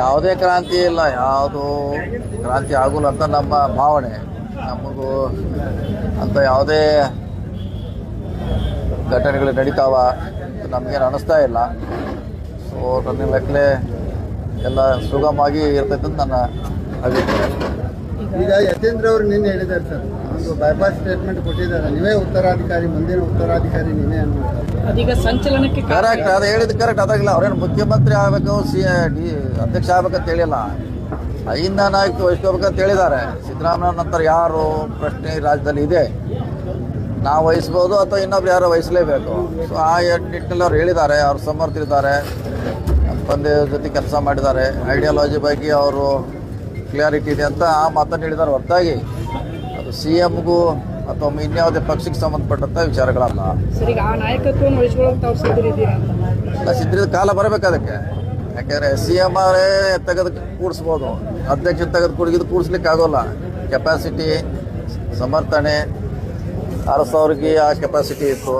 ಯಾವುದೇ ಕ್ರಾಂತಿ ಇಲ್ಲ, ಯಾವುದು ಕ್ರಾಂತಿ ಆಗೋಲ್ಲ ಅಂತ ನಮ್ಮ ಭಾವನೆ. ನಮಗೂ ಅಂತ ಯಾವುದೇ ಘಟನೆಗಳು ನಡೀತಾವ ನಮಗೇನು ಅನಿಸ್ತಾ ಇಲ್ಲ. ಸೊ ನನ್ನ ಲೆಕ್ಕಲೆ ಎಲ್ಲ ಸುಗಮವಾಗಿ ಇರ್ತೈತೆ ಅಂತ ನನ್ನ ಅಭಿಪ್ರಾಯ. ಈಗ ಯತೇಂದ್ರ ಅವರು ನಿನ್ನೆ ಹೇಳಿದ್ದಾರೆ ಸರ್. ಒಂದು ಬೈಪಾಸ್ ಸ್ಟೇಟ್ಮೆಂಟ್ ಕೊಟ್ಟಿದ್ದಾರೆ. ನೀವೇ ಉತ್ತರಾಧಿಕಾರಿ ಮುಂದಿನ ಉತ್ತರಾಧಿಕಾರಿ ನೀವೇ ಅನ್ನೋದು ಅದೀಗ ಸಂಚಲನಕ್ಕೆ ಕರೆಕ್ಟ್ ಅದು ಹೇಳಿದ್ದು ಕರೆಕ್ಟ್ ಅದಾಗಿಲ್ಲ. ಅವ್ರೇನು ಮುಖ್ಯಮಂತ್ರಿ ಆಗಬೇಕು ಸಿ ಡಿ ಅಧ್ಯಕ್ಷ ಅಂತ ಹೇಳಿಲ್ಲ. ಐಂದ ನಾಯಕ ಅಂತ ಹೇಳಿದ್ದಾರೆ. ಸಿದ್ದರಾಮಯ್ಯ ನಂತರ ಯಾರು? ಪ್ರಶ್ನೆ ಈ ರಾಜ್ಯದಲ್ಲಿ ಇದೆ. ನಾವು ವಹಿಸ್ಬೋದು ಅಥವಾ ಇನ್ನೊಬ್ರು ಯಾರೋ ವಹಿಸಲೇಬೇಕು. ಸೊ ಆ ನಿಟ್ಟಿನಲ್ಲಿ ಅವ್ರು ಹೇಳಿದ್ದಾರೆ. ಅವ್ರು ಸಮರ್ಥಿದ್ದಾರೆ ನಮ್ಮ ತಂದೆ ಜೊತೆ ಕೆಲಸ ಮಾಡಿದ್ದಾರೆ. ಐಡಿಯಾಲಜಿ ಬಗ್ಗೆ ಅವರು ಕ್ಲಿಯಾರಿಟಿ ಇದೆ ಅಂತ ಆ ಮಾತನ್ನು ಹೇಳಿದ್ದಾರೆ. ಹೊರತಾಗಿ ಅದು ಸಿ ಎಮ್ಗೂ ಅಥವಾ ಇನ್ಯಾವುದೇ ಪಕ್ಷಕ್ಕೆ ಸಂಬಂಧಪಟ್ಟಂಥ ವಿಚಾರಗಳಲ್ಲ. ಸಿದ್ಧರಿದ ಕಾಲ ಬರಬೇಕು ಅದಕ್ಕೆ. ಯಾಕಂದ್ರೆ ಸಿ ಎಂ ಅವರೇ ತೆಗೆದು ಕೂಡಿಸ್ಬೋದು. ಅಧ್ಯಕ್ಷ ತೆಗೆದು ಕೂಡಿಗಿದ್ದು ಕೂಡಿಸ್ಲಿಕ್ಕೆ ಆಗೋಲ್ಲ. ಕೆಪಾಸಿಟಿ ಸಮರ್ಥನೆ ಅರಸವ್ರಿಗೆ ಅವ್ರಿಗೆ ಆ ಕೆಪಾಸಿಟಿ ಇತ್ತು.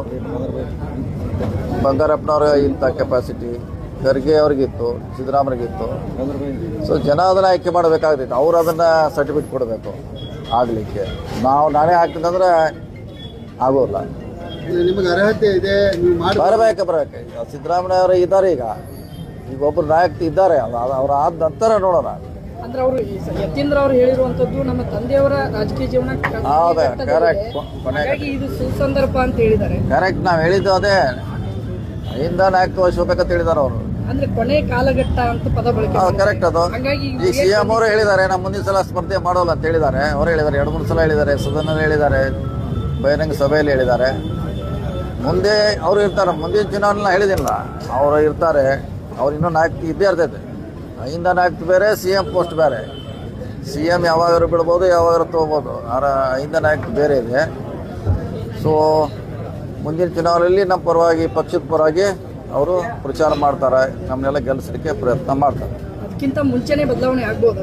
ಬಂಗಾರಪ್ಪನವ್ರ ಇಂಥ ಕೆಪಾಸಿಟಿ ಖರ್ಗೆ ಅವ್ರಿಗಿತ್ತು ಸಿದ್ದರಾಮಯ್ಯಗಿತ್ತು ಸೊ ಜನ ಅದನ್ನು ಆಯ್ಕೆ ಮಾಡಬೇಕಾಗ್ತಿತ್ತು. ಅವ್ರು ಅದನ್ನು ಸರ್ಟಿಫಿಕೇಟ್ ಕೊಡಬೇಕು ಆಗಲಿಕ್ಕೆ. ನಾವು ನಾನೇ ಹಾಕ್ತಿದ್ದಂದ್ರೆ ಆಗೋಲ್ಲ. ನಿಮಗೆ ಅರ್ಹತೆ ಇದೆ ನೀವು ಮಾಡಿ ಬರಬೇಕು ಬರಬೇಕು. ಈಗ ಸಿದ್ದರಾಮಯ್ಯ ಅವರು ಇದ್ದಾರೆ ಈಗ. ಈಗ ಒಬ್ಬರು ನಾಯಕ ಇದ್ದಾರೆ. ಅವ್ರ ಆದ ನಂತರ ನೋಡೋಣ. ಅಂದ್ರೆ ಅವರು ಯತೀಂದ್ರ ಅವರು ಹೇಳಿರುವಂತದ್ದು ನಮ್ಮ ತಂದೆಯವರ ರಾಜಕೀಯ ಜೀವನ ಹೌದಾ ಇದು. ಸುಸಂದರ್ಭ ಅಂತ ಹೇಳಿದ್ದಾರೆ. ಕರೆಕ್ಟ್ ನಾವು ಹೇಳಿದ್ದು ಅದೇ. ಹಿಂದ ಆಕ್ಟ್ ವಹಿಸ್ಬೇಕಂತ ಹೇಳಿದಾರೆ ಅವರು. ಅಂದ್ರೆ ಕೊನೆ ಕಾಲಘಟ್ಟ ಅಂತ ಪದ ಬಳಕೆ ಹೌದು ಕರೆಕ್ಟ್ ಅದು. ಹಾಗಾಗಿ ಸಿಎಂ ಸಿ ಎಂ ಅವರು ಹೇಳಿದ್ದಾರೆ ನಮ್ಮ ಮುಂದಿನ ಸಲ ಸ್ಪರ್ಧೆ ಮಾಡೋಲ್ಲ ಅಂತ ಹೇಳಿದ್ದಾರೆ. ಅವರು ಹೇಳಿದ್ದಾರೆ ಎರಡು ಮೂರು ಸಲ ಹೇಳಿದ್ದಾರೆ ಸದನಲ್ಲಿ ಹೇಳಿದ್ದಾರೆ ಬಹಿರಂಗ ಸಭೆಯಲ್ಲಿ ಹೇಳಿದ್ದಾರೆ. ಮುಂದೆ ಅವರು ಇರ್ತಾರೆ ಮುಂದಿನ ಚುನಾವಣೆ ಹೇಳಿದಿಲ್ಲ ಅವರು ಇರ್ತಾರೆ ಅವ್ರು ಇನ್ನೂ ನಾಯಕ ಇದ್ದೇ ಇರ್ತೈತೆ. ಇಂಧನ ಆಕ್ಟ್ ಬೇರೆ ಸಿ ಎಂ ಪೋಸ್ಟ್ ಬೇರೆ. ಸಿ ಎಂ ಯಾವಾಗಾದ್ರು ಬಿಡ್ಬೋದು ಯಾವಾಗಾದ್ರು ತೊಗೋಬೋದು. ಆರ ಐದಿಂದ ನಾಲ್ಕು ಬೇರೆ ಇದೆ. ಸೊ ಮುಂದಿನ ಚುನಾವಣೆಯಲ್ಲಿ ನಮ್ಮ ಪರವಾಗಿ ಪಕ್ಷದ ಪರವಾಗಿ ಅವರು ಪ್ರಚಾರ ಮಾಡ್ತಾರೆ. ನಮ್ಮನ್ನೆಲ್ಲ ಗೆಲ್ಲಿಸಲಿಕ್ಕೆ ಪ್ರಯತ್ನ ಮಾಡ್ತಾರೆ. ಅದಕ್ಕಿಂತ ಮುಂಚೆನೇ ಬದಲಾವಣೆ ಆಗ್ಬೋದು?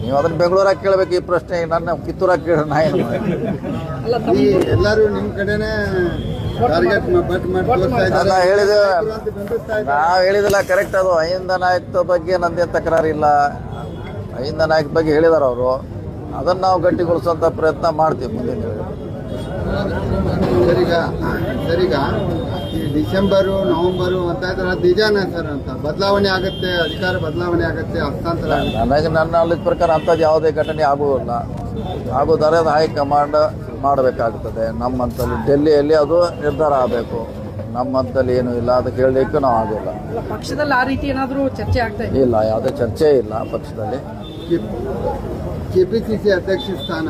ನೀವು ಅದನ್ನ ಬೆಂಗಳೂರಾಗ ಕೇಳಬೇಕು ಈ ಪ್ರಶ್ನೆ. ನನ್ನ ಕಿತ್ತೂರಾಗ ಕೇಳಿ ನಾ ಏನು ಈ ಎಲ್ಲರೂ ನಿಮ್ಮ ಕಡೆನೇ ಟಾರ್ಗೆಟ್ ಬಟ್ ಮಾಡಿ ತೋರಿಸ್ತಾ ಇದ್ದಾರೆ. ಅಲ್ಲ, ಹೇಳಿದ್ದು- ನಾಯಕರು ಅಂತ ಬಿಂಬಿಸ್ತಾ ಇದ್ದಾರೆ. ನಾವು ಹೇಳಿದಿಲ್ಲ ಕರೆಕ್ಟ್ ಅದು. ಅಹಿಂದ ನಾಯಕ ಬಗ್ಗೆ ನಂದೇ ತಕರಾರು ಇಲ್ಲ. ಅಹಿಂದ ನಾಯಕ ಬಗ್ಗೆ ಹೇಳಿದಾರ ಅವರು. ಅದನ್ನು ನಾವು ಗಟ್ಟಿಗೊಳಿಸುವಂತ ಪ್ರಯತ್ನ ಮಾಡ್ತೀವಿ ಮುಂದಿನ ದಿನಗಳಲ್ಲಿ. ಸರಿಗ? ಸರಿಗ? ಈ ಡಿಸೆಂಬರು ನವೆಂಬರು ಅಂತ ಇದ್ರೆ ಅದು ನಿಜಾನ ಸರ್ ಅಂತ. ಬದಲಾವಣೆ ಆಗುತ್ತೆ ಅಧಿಕಾರ ಬದಲಾವಣೆ ಆಗುತ್ತೆ ಹಸ್ತಾಂತರ ಆಗುತ್ತೆ. ನನಗೆ ನನ್ನ ಅಲ್ಲಿದ ಪ್ರಕಾರ ಅಂಥದ್ದು ಯಾವುದೇ ಘಟನೆ ಆಗುವುದಿಲ್ಲ. ಆಗೋದಾರೆ ಅದು ಹೈಕಮಾಂಡ್ ಮಾಡಬೇಕಾಗ್ತದೆ. ನಮ್ಮಂತಲ್ಲಿ ಡೆಲ್ಲಿಯಲ್ಲಿ ಅದು ನಿರ್ಧಾರ ಆಗಬೇಕು. ನಮ್ಮಂತಲ್ಲಿ ಏನೂ ಇಲ್ಲ. ಅದಕ್ಕೆ ಹೇಳಲಿಕ್ಕೂ ನಾವು ಆಗಿಲ್ಲ. ಪಕ್ಷದಲ್ಲಿ ಆ ರೀತಿ ಏನಾದರೂ ಚರ್ಚೆ ಆಗ್ತಾ ಇಲ್ಲ ಯಾವುದೇ ಚರ್ಚೆ ಇಲ್ಲ ಪಕ್ಷದಲ್ಲಿ. ಕೆಪಿಸಿಸಿ ಅಧ್ಯಕ್ಷ ಸ್ಥಾನ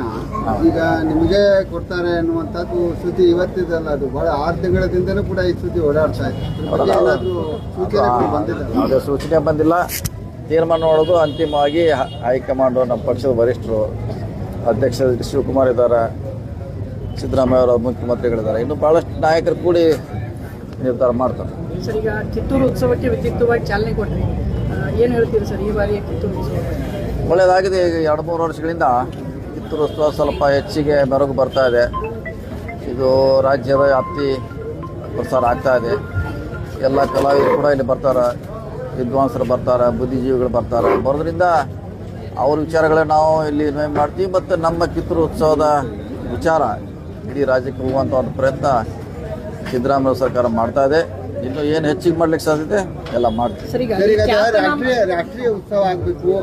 ಈಗ ನಿಮಗೆ ಕೊಡ್ತಾರೆ ಅನ್ನುವಂಥದ್ದು ಸುದ್ದಿ ಇವತ್ತಿದಲ್ಲ ಅದು. ಬಹಳ ಆರು ತಿಂಗಳಿಂದಲೂ ಕೂಡ ಈ ಸುದ್ದಿ ಓಡಾಡ್ತಾ ಇದೆ. ಸೂಚನೆ ಬಂದಿಲ್ಲ. ತೀರ್ಮಾನ ನೋಡೋದು ಅಂತಿಮವಾಗಿ ಹೈಕಮಾಂಡ್ ಹೈಕಮಾಂಡು ನಮ್ಮ ಪಕ್ಷದ ವರಿಷ್ಠರು ಅಧ್ಯಕ್ಷ ಶಿವಕುಮಾರ್ ಇದ್ದಾರೆ ಸಿದ್ದರಾಮಯ್ಯ ಅವರು ಮುಖ್ಯಮಂತ್ರಿಗಳಿದ್ದಾರೆ. ಇನ್ನು ಭಾಳಷ್ಟು ನಾಯಕರು ಕೂಡಿ ನಿರ್ಧಾರ ಮಾಡ್ತಾರೆ. ಸರ್ ಈಗ ಕಿತ್ತೂರು ಉತ್ಸವಕ್ಕೆ ವಿದ್ಯುಕ್ತವಾಗಿ ಚಾಲನೆ ಕೊಟ್ಟರೆ ಏನು ಹೇಳ್ತೀರಿ ಸರ್ ಈ ಬಾರಿ ಕಿತ್ತೂರು ಉತ್ಸವ ಒಳ್ಳೆಯದಾಗಿದೆ ಈಗ ಎರಡು ಮೂರು ವರ್ಷಗಳಿಂದ ಕಿತ್ತೂರು ಉತ್ಸವ ಸ್ವಲ್ಪ ಹೆಚ್ಚಿಗೆ ಮೆರಗು ಬರ್ತಾ ಇದೆ. ಇದು ರಾಜ್ಯದ ವ್ಯಾಪ್ತಿ ಪ್ರಸಾರ ಆಗ್ತಾ ಇದೆ. ಎಲ್ಲ ಕಲಾವಿದರು ಕೂಡ ಇಲ್ಲಿ ಬರ್ತಾರೆ. ವಿದ್ವಾಂಸರು ಬರ್ತಾರೆ ಬುದ್ಧಿಜೀವಿಗಳು ಬರ್ತಾರೆ. ಬರೋದ್ರಿಂದ ಅವ್ರ ವಿಚಾರಗಳನ್ನ ನಾವು ಇಲ್ಲಿ ಇನ್ವೈಟ್ ಮಾಡ್ತೀವಿ. ಮತ್ತು ನಮ್ಮ ಕಿತ್ತೂರು ಉತ್ಸವದ ವಿಚಾರ ಇಡೀ ರಾಜ್ಯಕ್ಕೆ ಹೋಗುವಂಥ ಒಂದು ಪ್ರಯತ್ನ ಸಿದ್ದರಾಮಯ್ಯ ಸರ್ಕಾರ ಮಾಡ್ತಾ ಇದೆ. ಇನ್ನು ಏನು ಹೆಚ್ಚಿಗೆ ಮಾಡ್ಲಿಕ್ಕೆ ಸಾಧ್ಯತೆ? ಎಲ್ಲ ಮಾಡ್ತೀವಿ. ರಾಷ್ಟ್ರೀಯ ಉತ್ಸವ ಆಗಬೇಕು.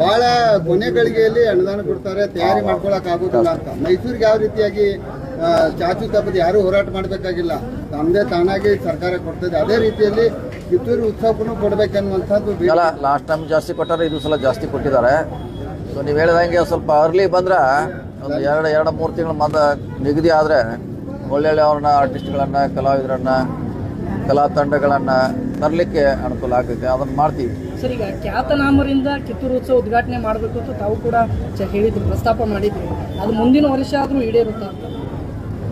ಬಹಳ ಕೊನೆ ಗಳಿಗೆಯಲ್ಲಿ ಅನುದಾನ ಕೊಡ್ತಾರೆ, ತಯಾರಿ ಮಾಡ್ಕೊಳಕ್ ಆಗೋದಿಲ್ಲ ಅಂತ. ಮೈಸೂರಿಗೆ ಯಾವ ರೀತಿಯಾಗಿ ಚಾಚು ತಪ್ಪದ ಯಾರು ಹೋರಾಟ ಮಾಡಬೇಕಾಗಿಲ್ಲ. ತಮ್ಮದೇ ತಾನಾಗಿ ಸರ್ಕಾರ ಕೊಡ್ತದೆ. ಅದೇ ರೀತಿಯಲ್ಲಿ ಕಿತ್ತೂರು ಉತ್ಸವಕ್ಕೂ ಕೊಡ್ಬೇಕನ್ನುವಂಥದ್ದು ಲಾಸ್ಟ್ ಟೈಮ್ ಜಾಸ್ತಿ ಕೊಟ್ಟಾರೆ ಇದು ಸಲ ಜಾಸ್ತಿ ಕೊಟ್ಟಿದ್ದಾರೆ. ಸೊ ನೀವು ಹೇಳಿದಂಗೆ ಸ್ವಲ್ಪ ಅರ್ಲಿ ಬಂದ್ರೆ ಒಂದು ಎರಡು ಎರಡು, ಮೂರು ತಿಂಗಳು ಮಂದ ನಿಗದಿ ಆದರೆ ಒಳ್ಳೊಳ್ಳೆ ಅವ್ರನ್ನ ಆರ್ಟಿಸ್ಟ್ಗಳನ್ನು ಕಲಾವಿದರನ್ನು, ಕಲಾ ತಂಡಗಳನ್ನು ತರಲಿಕ್ಕೆ ಅನುಕೂಲ ಆಗುತ್ತೆ. ಅದನ್ನು ಮಾಡ್ತೀವಿ. ಸರ್ ಈಗ ಖ್ಯಾತನಾಮರಿಂದ ಕಿತ್ತೂರು ಉತ್ಸವ ಉದ್ಘಾಟನೆ ಮಾಡಬೇಕು ಅಂತ ತಾವು ಕೂಡ ಹೇಳಿದ್ರು ಪ್ರಸ್ತಾಪ ಮಾಡಿದ್ರು. ಅದು ಮುಂದಿನ ವರ್ಷ ಆದರೂ ಈಡೇರುತ್ತ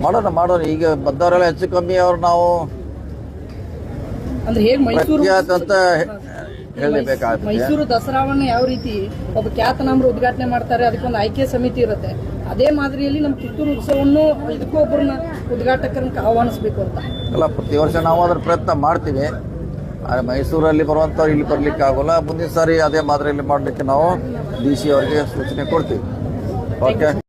ಮಾಡೋಣ ಮಾಡೋಣ. ಈಗ ಬಂದವರೆಲ್ಲ ಹೆಚ್ಚು ಕಮ್ಮಿ ಅವ್ರು ನಾವು ಅಂದ್ರೆ ಹೇಗೆ ಮೈಸೂರು ಅಂತ ಮೈಸೂರು ದಸರಾವನ್ನ ಯಾವ ರೀತಿ ಒಬ್ಬ ಖ್ಯಾತನಾಮರು ಉದ್ಘಾಟನೆ ಮಾಡ್ತಾರೆ ಅದಕ್ಕೊಂದು ಆಯ್ಕೆ ಸಮಿತಿ ಇರುತ್ತೆ. ಅದೇ ಮಾದರಿಯಲ್ಲಿ ನಮ್ಮ ಕಿತ್ತೂರು ಉತ್ಸವವನ್ನು ಇದಕ್ಕೂ ಒಬ್ಬರನ್ನ ಉದ್ಘಾಟಕರನ್ನ ಆಹ್ವಾನಿಸ್ಬೇಕು ಅಂತ. ಅಲ್ಲ ಪ್ರತಿ ವರ್ಷ ನಾವು ಅದ್ರ ಪ್ರಯತ್ನ ಮಾಡ್ತೀವಿ. ಆದ್ರೆ ಮೈಸೂರಲ್ಲಿ ಬರುವಂಥವ್ರು ಇಲ್ಲಿ ಬರಲಿಕ್ಕೆ ಆಗೋಲ್ಲ. ಮುಂದಿನ ಸಾರಿ ಅದೇ ಮಾದರಿಯಲ್ಲಿ ಮಾಡಲಿಕ್ಕೆ ನಾವು ಡಿ ಸಿ ಅವರಿಗೆ ಸೂಚನೆ ಕೊಡ್ತೀವಿ. ಓಕೆ